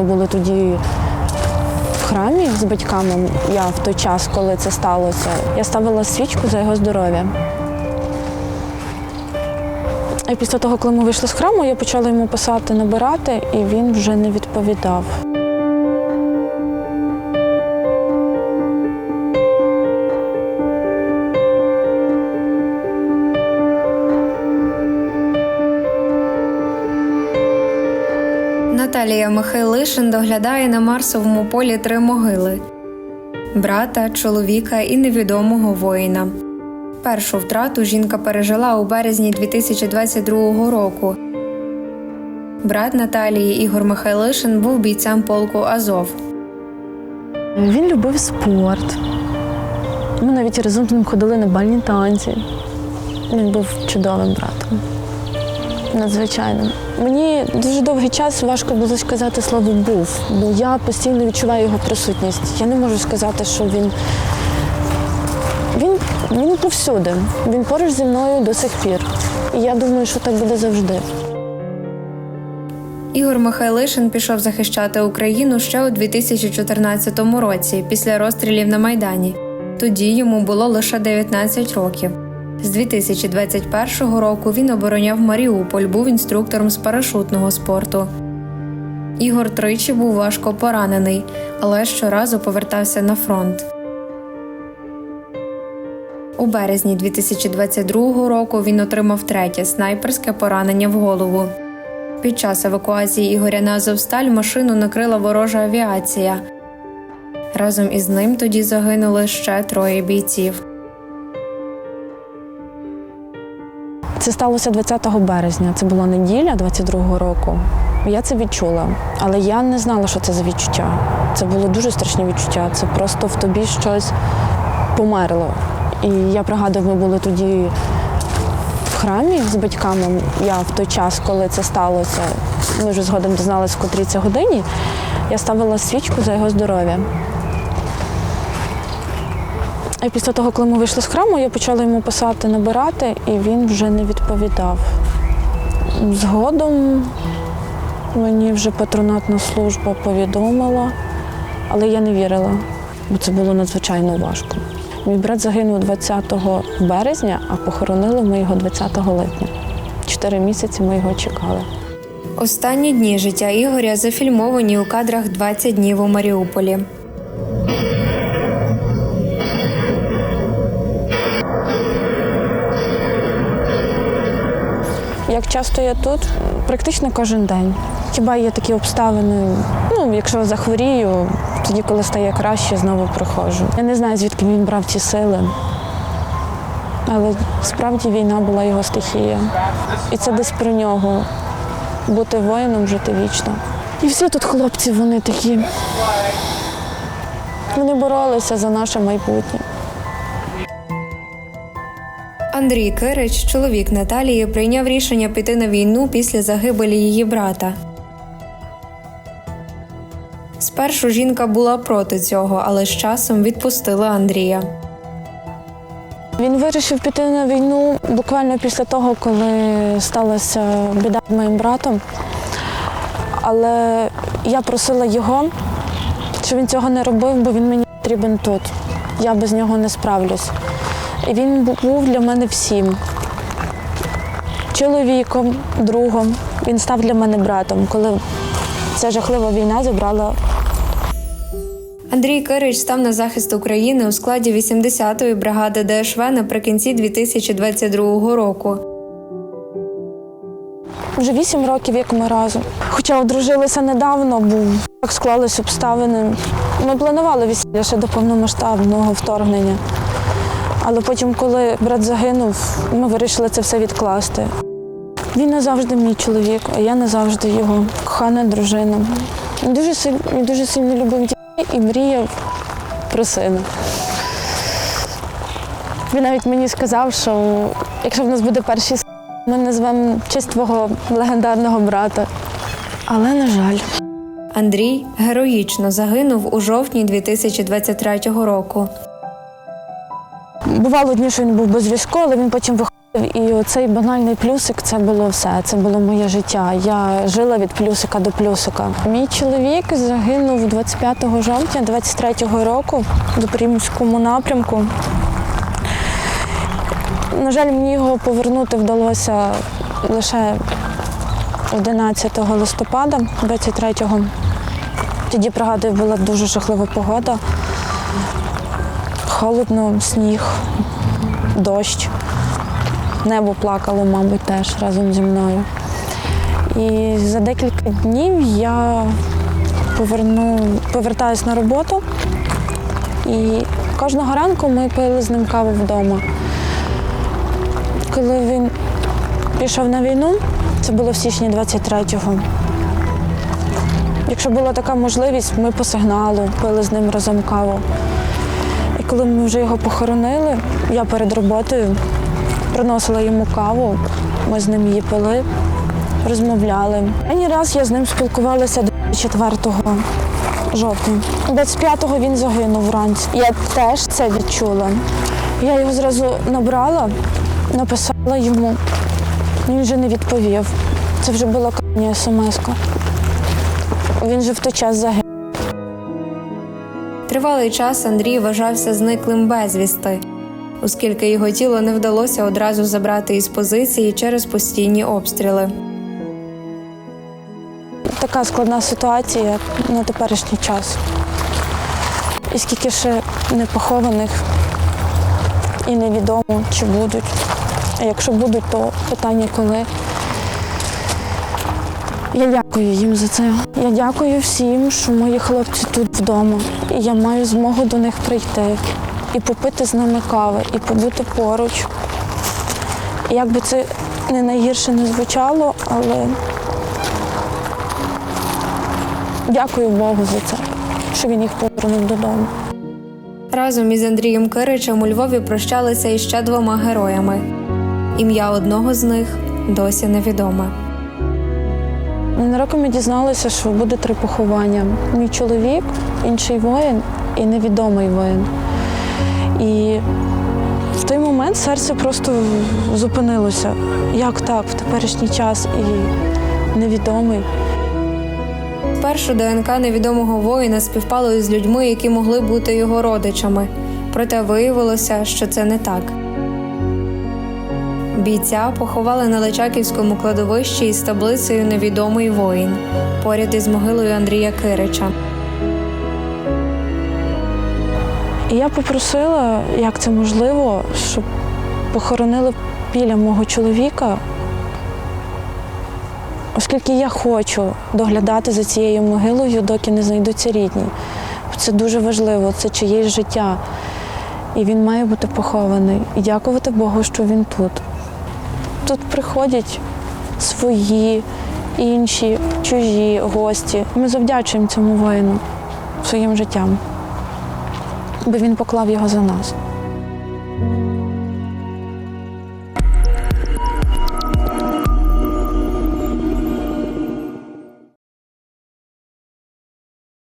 ми були тоді в храмі з батьками, я в той час, коли це сталося, я ставила свічку за його здоров'я. І після того, коли ми вийшли з храму, я почала йому писати, набирати, і він вже не відповідав. Наталія Михайлишин доглядає на Марсовому полі три могили: брата, чоловіка і невідомого воїна. Першу втрату жінка пережила у березні 2022 року. Брат Наталії Ігор Михайлишин був бійцем полку Азов. Він любив спорт. Ми навіть разом з ним ходили на бальні танці. Він був чудовим братом. Надзвичайно. Мені дуже довгий час важко було сказати слово був, бо я постійно відчуваю його присутність. Я не можу сказати, що він. Він, він повсюди. Він поруч зі мною до сих пір. І я думаю, що так буде завжди. Ігор Михайлишин пішов захищати Україну ще у 2014 році після розстрілів на Майдані. Тоді йому було лише 19 років. З 2021 року він обороняв Маріуполь, був інструктором з парашутного спорту. Ігор тричі був важко поранений, але щоразу повертався на фронт. У березні 2022 року він отримав третє снайперське поранення в голову. Під час евакуації Ігоря на Азовсталь машину накрила ворожа авіація. Разом із ним тоді загинули ще троє бійців. Це сталося 20 березня. Це була неділя 22-го року. Я це відчула, але я не знала, що це за відчуття. Це було дуже страшні відчуття. Це просто в тобі щось померло. І я пригадую, ми були тоді в храмі з батьками. Я в той час, коли це сталося, ми вже згодом дізналися, в котрій це годині. Я ставила свічку за його здоров'я. І після того, коли ми вийшли з храму, я почала йому писати, набирати, і він вже не відповідав. Згодом мені вже патронатна служба повідомила, але я не вірила, бо це було надзвичайно важко. Мій брат загинув 20 березня, а похоронили ми його 20 липня. Чотири місяці ми його чекали. Останні дні життя Ігоря зафільмовані у кадрах «20 днів у Маріуполі. Часто я тут? Практично кожен день. Хіба є такі обставини? Ну, якщо захворію, тоді, коли стає краще, знову приходжу. Я не знаю, звідки він брав ці сили. Але справді війна була його стихія. І це десь про нього. Бути воїном, жити вічно. І всі тут хлопці, вони такі. Вони боролися за наше майбутнє. Андрій Кирич, чоловік Наталії, прийняв рішення піти на війну після загибелі її брата. Спершу жінка була проти цього, але з часом відпустила Андрія. Він вирішив піти на війну буквально після того, коли сталася біда з моїм братом. Але я просила його, щоб він цього не робив, бо він мені потрібен тут. Я без нього не справлюсь. І він був для мене всім. Чоловіком, другом. Він став для мене братом, коли ця жахлива війна забрала Андрій Кирич став на захист України у складі 80-ї бригади ДШВ наприкінці 2022 року. Вже вісім років, як ми разом. Хоча одружилися недавно, бо так склались обставини. Ми планували весілля ще до повномасштабного вторгнення. Але потім, коли брат загинув, ми вирішили це все відкласти. Він назавжди мій чоловік, а я назавжди його кохана дружина. Дуже сильно, дуже сильно любив дітей і мріяв про сина. Він навіть мені сказав, що якщо в нас буде перший син, ми назвемо честь твого легендарного брата. Але, на жаль, Андрій героїчно загинув у жовтні 2023 року. Бувало дні, що він був без зв'язку, але він потім виходив І оцей банальний плюсик це було все. Це було моє життя. Я жила від плюсика до плюсика. Мій чоловік загинув 25 жовтня 23-го року до Примському напрямку. На жаль, мені його повернути вдалося лише 11 листопада 23-го. Тоді, пригадую, була дуже жахлива погода. Холодно, сніг, дощ. Небо плакало, мабуть, теж разом зі мною. І за декілька днів я поверну, повертаюсь на роботу. І кожного ранку ми пили з ним каву вдома. Коли він пішов на війну, це було в січні 23-го. Якщо була така можливість, ми по сигналу пили з ним разом каву. Коли ми вже його похоронили, я перед роботою приносила йому каву, ми з ним її пили, розмовляли. Останній раз я з ним спілкувалася до 4 жовтня. 25-го він загинув вранці. Я теж це відчула. Я його зразу набрала, написала йому. Він вже не відповів. Це вже була крайня смс-ка. Він же в той час загинув. Тривалий час Андрій вважався зниклим безвісти, оскільки його тіло не вдалося одразу забрати із позиції через постійні обстріли. Така складна ситуація на теперішній час. І скільки ще непохованих і невідомо, чи будуть. А якщо будуть, то питання коли. Я дякую їм за це. Я дякую всім, що мої хлопці тут вдома. І я маю змогу до них прийти і попити з ними кави, і побути поруч. Як би це не найгірше не звучало, але дякую Богу за це, що він їх повернув додому. Разом із Андрієм Киричем у Львові прощалися іще двома героями. Ім'я одного з них досі невідоме. На року ми дізналися, що буде три поховання. Мій чоловік, інший воїн і невідомий воїн. І в той момент серце просто зупинилося. Як так, в теперішній час і невідомий. Спершу ДНК невідомого воїна співпало із людьми, які могли бути його родичами. Проте виявилося, що це не так. Бійця поховали на Личаківському кладовищі із таблицею Невідомий воїн поряд із могилою Андрія Кирича. Я попросила, як це можливо, щоб похоронили біля мого чоловіка, оскільки я хочу доглядати за цією могилою, доки не знайдуться рідні. Це дуже важливо, це чиєсь життя. І він має бути похований. І дякувати Богу, що він тут. Тут приходять свої, інші, чужі гості. Ми завдячуємо цьому воїну своїм життям бо він поклав його за нас.